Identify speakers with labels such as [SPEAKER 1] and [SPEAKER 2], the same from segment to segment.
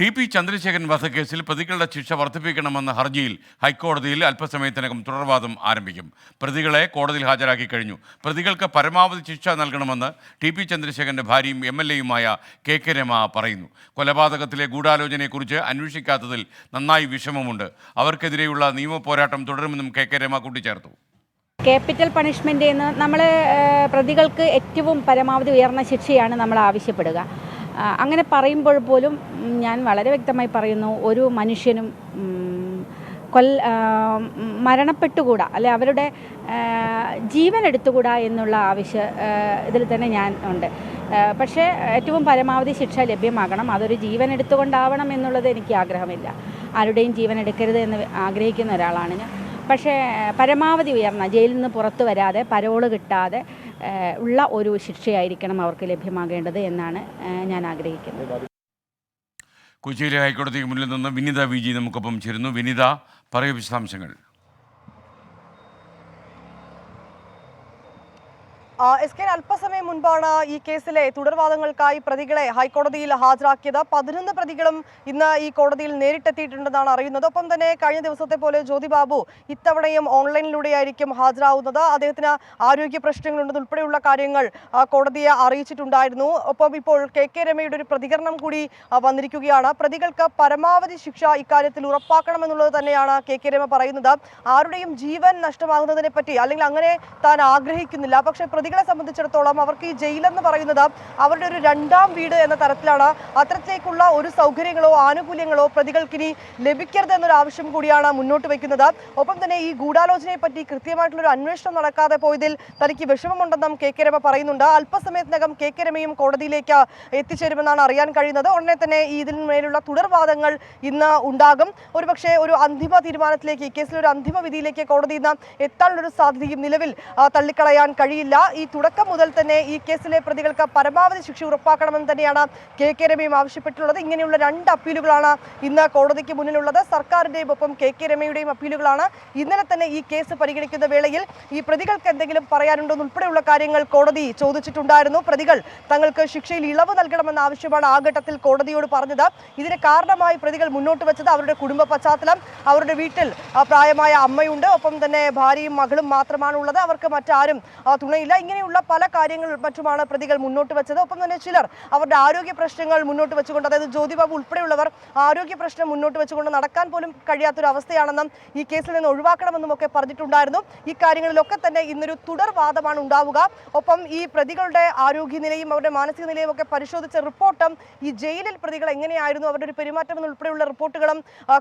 [SPEAKER 1] T P Chandrasekharan വധക്കേസിൽ പ്രതികളുടെ ശിക്ഷ വർദ്ധിപ്പിക്കണമെന്ന ഹർജിയിൽ ഹൈക്കോടതിയിൽ അല്പസമയത്തിനകം തുടർവാദം ആരംഭിക്കും. പ്രതികളെ കോടതിയിൽ ഹാജരാക്കി കഴിഞ്ഞു. പ്രതികൾക്ക് പരമാവധി ശിക്ഷ നൽകണമെന്ന് ടി പി ചന്ദ്രശേഖരന്റെ ഭാര്യയും എം എൽ എയുമായ കെ കെ രമ പറയുന്നു. കൊലപാതകത്തിലെ ഗൂഢാലോചനയെക്കുറിച്ച് അന്വേഷിക്കാത്തതിൽ നന്നായി വിഷമമുണ്ട്. അവർക്കെതിരെയുള്ള നിയമ പോരാട്ടം തുടരുമെന്നും കെ കെ രമ കൂട്ടിച്ചേർത്തു.
[SPEAKER 2] ക്യാപിറ്റൽ പണിഷ്മെന്റ് നമ്മൾ പ്രതികൾക്ക് ഏറ്റവും പരമാവധി ഉയർന്ന ശിക്ഷയാണ് നമ്മൾ ആവശ്യപ്പെടുക. അങ്ങനെ പറയുമ്പോൾ പോലും ഞാൻ വളരെ വ്യക്തമായി പറയുന്നു ഒരു മനുഷ്യനും കൊൽ മരണപ്പെട്ടുകൂടാ അല്ലെ അവരുടെ ജീവൻ എടുത്തുകൂടാ എന്നുള്ള ആവശ്യ ഇതിൽ തന്നെ ഞാൻ ഉണ്ട്. പക്ഷേ ഏറ്റവും പരമാവധി ശിക്ഷ ലഭ്യമാകണം അതൊരു ജീവൻ എടുത്തുകൊണ്ടാവണം എന്നുള്ളത് എനിക്ക് ആഗ്രഹമില്ല. ആരുടെയും ജീവൻ എടുക്കരുത് എന്ന് ആഗ്രഹിക്കുന്ന ഒരാളാണ് ഞാൻ. പക്ഷേ പരമാവധി ഉയർന്ന ജയിലിൽ നിന്ന് പുറത്തു വരാതെ പരോൾ കിട്ടാതെ ഉള്ള ഒരു ശിക്ഷയായിരിക്കണം അവർക്ക് ലഭ്യമാകേണ്ടത് എന്നാണ് ഞാൻ ആഗ്രഹിക്കുന്നത്.
[SPEAKER 1] കൊച്ചിയിലെ ഹൈക്കോടതിക്ക് മുന്നിൽ നിന്ന് വിനിത വിജി നമുക്കൊപ്പം ചേരുന്നു. വിനിത പറയൂ വിശദാംശങ്ങൾ.
[SPEAKER 3] എസ് കെ അല്പസമയം മുൻപാണ് ഈ കേസിലെ തുടർവാദങ്ങൾക്കായി പ്രതികളെ ഹൈക്കോടതിയിൽ ഹാജരാക്കിയത്. പതിനൊന്ന് പ്രതികളും ഇന്ന് ഈ കോടതിയിൽ നേരിട്ടെത്തിയിട്ടുണ്ടെന്നാണ് അറിയുന്നത്. ഒപ്പം തന്നെ കഴിഞ്ഞ ദിവസത്തെ പോലെ ജ്യോതി ബാബു ഇത്തവണയും ഓൺലൈനിലൂടെയായിരിക്കും ഹാജരാവുന്നത്. അദ്ദേഹത്തിന് ആരോഗ്യ പ്രശ്നങ്ങളുണ്ടെന്ന് ഉൾപ്പെടെയുള്ള കാര്യങ്ങൾ കോടതിയെ അറിയിച്ചിട്ടുണ്ടായിരുന്നു. ഒപ്പം ഇപ്പോൾ കെ കെ രമയുടെ ഒരു പ്രതികരണം കൂടി വന്നിരിക്കുകയാണ്. പ്രതികൾക്ക് പരമാവധി ശിക്ഷ ഇക്കാര്യത്തിൽ ഉറപ്പാക്കണമെന്നുള്ളത് തന്നെയാണ് കെ കെ രമ പറയുന്നത്. ആരുടെയും ജീവൻ നഷ്ടമാകുന്നതിനെ പറ്റി അല്ലെങ്കിൽ അങ്ങനെ താൻ ആഗ്രഹിക്കുന്നില്ല. പക്ഷേ പ്രതികളെ സംബന്ധിച്ചിടത്തോളം അവർക്ക് ഈ ജയിലെന്ന് പറയുന്നത് അവരുടെ ഒരു രണ്ടാം വീട് എന്ന തരത്തിലാണ്. അത്തരത്തിലേക്കുള്ള ഒരു സൗകര്യങ്ങളോ ആനുകൂല്യങ്ങളോ പ്രതികൾക്കിനി ലഭിക്കരുത് എന്നൊരു ആവശ്യം കൂടിയാണ് മുന്നോട്ട് വയ്ക്കുന്നത് ഒപ്പം തന്നെ ഈ ഗൂഢാലോചനയെ പറ്റി കൃത്യമായിട്ടുള്ള ഒരു അന്വേഷണം നടക്കാതെ പോയതിൽ തനിക്ക് വിഷമമുണ്ടെന്നും കെ കെ രമ പറയുന്നുണ്ട്. അല്പസമയത്തിനകം കെ കെ രമയും കോടതിയിലേക്ക് എത്തിച്ചേരുമെന്നാണ് അറിയാൻ കഴിയുന്നത്. ഉടനെ തന്നെ ഈ ഇതിന്മേലുള്ള തുടർവാദങ്ങൾ ഇന്ന് ഉണ്ടാകും. ഒരുപക്ഷെ ഒരു അന്തിമ തീരുമാനത്തിലേക്ക് ഈ കേസിൽ ഒരു അന്തിമ വിധിയിലേക്ക് കോടതി ഇന്ന് എത്താനുള്ളൊരു സാധ്യതയും നിലവിൽ തള്ളിക്കളയാൻ കഴിയില്ല. തുടക്കം മുതൽ തന്നെ ഈ കേസിലെ പ്രതികൾക്ക് പരമാവധി ശിക്ഷ ഉറപ്പാക്കണമെന്ന് തന്നെയാണ് കെ കെ രമയും ആവശ്യപ്പെട്ടിട്ടുള്ളത്. ഇങ്ങനെയുള്ള രണ്ട് അപ്പീലുകളാണ് ഇന്ന് കോടതിക്ക് മുന്നിലുള്ളത്. സർക്കാരിന്റെയും ഒപ്പം കെ കെ രമയുടെയും അപ്പീലുകളാണ് ഇന്നലെ തന്നെ ഈ കേസ് പരിഗണിക്കുന്ന വേളയിൽ ഈ പ്രതികൾക്ക് എന്തെങ്കിലും പറയാനുണ്ടോ ഉൾപ്പെടെയുള്ള കാര്യങ്ങൾ കോടതി ചോദിച്ചിട്ടുണ്ടായിരുന്നു. പ്രതികൾ തങ്ങൾക്ക് ശിക്ഷയിൽ ഇളവ് നൽകണമെന്ന ആവശ്യമാണ് ആ ഘട്ടത്തിൽ കോടതിയോട് പറഞ്ഞത്. ഇതിന് കാരണമായി പ്രതികൾ മുന്നോട്ട് വെച്ചത് അവരുടെ കുടുംബ പശ്ചാത്തലം. അവരുടെ വീട്ടിൽ പ്രായമായ അമ്മയുണ്ട്. ഒപ്പം തന്നെ ഭാര്യയും മകളും മാത്രമാണ് ഉള്ളത് അവർക്ക് മറ്റാരും തുണയില്ല. ഇങ്ങനെയുള്ള പല കാര്യങ്ങൾ മറ്റുമാണ് പ്രതികൾ മുന്നോട്ട് വെച്ചത്. ഒപ്പം തന്നെ ചിലർ അവരുടെ ആരോഗ്യ പ്രശ്നങ്ങൾ മുന്നോട്ട് വെച്ചുകൊണ്ട് അതായത് ജ്യോതിബാബു ഉൾപ്പെടെയുള്ളവർ ആരോഗ്യ പ്രശ്നം മുന്നോട്ട് വെച്ചുകൊണ്ട് നടക്കാൻ പോലും കഴിയാത്തൊരു അവസ്ഥയാണെന്നും ഈ കേസിൽ നിന്ന് ഒഴിവാക്കണമെന്നും ഒക്കെ പറഞ്ഞിട്ടുണ്ടായിരുന്നു. ഈ കാര്യങ്ങളിലൊക്കെ തന്നെ ഇന്നൊരു തുടർവാദമാണ് ഉണ്ടാവുക. ഒപ്പം ഈ പ്രതികളുടെ ആരോഗ്യനിലയും അവരുടെ മാനസിക നിലയും ഒക്കെ പരിശോധിച്ച റിപ്പോർട്ടും ഈ ജയിലിൽ പ്രതികൾ എങ്ങനെയായിരുന്നു അവരുടെ ഒരു പെരുമാറ്റം ഉൾപ്പെടെയുള്ള റിപ്പോർട്ടുകളും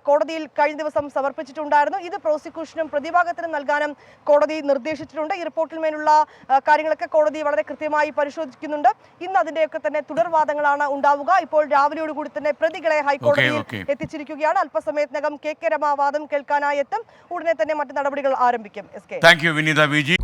[SPEAKER 3] കോടതിയിൽ കഴിഞ്ഞ ദിവസം സമർപ്പിച്ചിട്ടുണ്ടായിരുന്നു. ഇത് പ്രോസിക്യൂഷനും പ്രതിഭാഗത്തിനും നൽകാനും കോടതി നിർദ്ദേശിച്ചിട്ടുണ്ട്. ഈ റിപ്പോർട്ടിൽ മേലുള്ള ആ, കാര്യങ്ങളൊക്കെ കോടതി വളരെ കൃത്യമായി പരിശോധിക്കുന്നുണ്ട്. ഇന്ന് അതിന്റെയൊക്കെ തന്നെ തുടർവാദങ്ങളാണ് ഉണ്ടാവുക. ഇപ്പോൾ രാവിലെയോടുകൂടി തന്നെ പ്രതികളെ ഹൈക്കോടതിയിൽ. എത്തിച്ചിരിക്കുകയാണ്. അല്പസമയത്തിനകം കെ കെ രമ വാദം കേൾക്കാനായി എത്തും. ഉടനെ തന്നെ മറ്റു നടപടികൾ ആരംഭിക്കും. S K.
[SPEAKER 1] Thank you Vineetha V G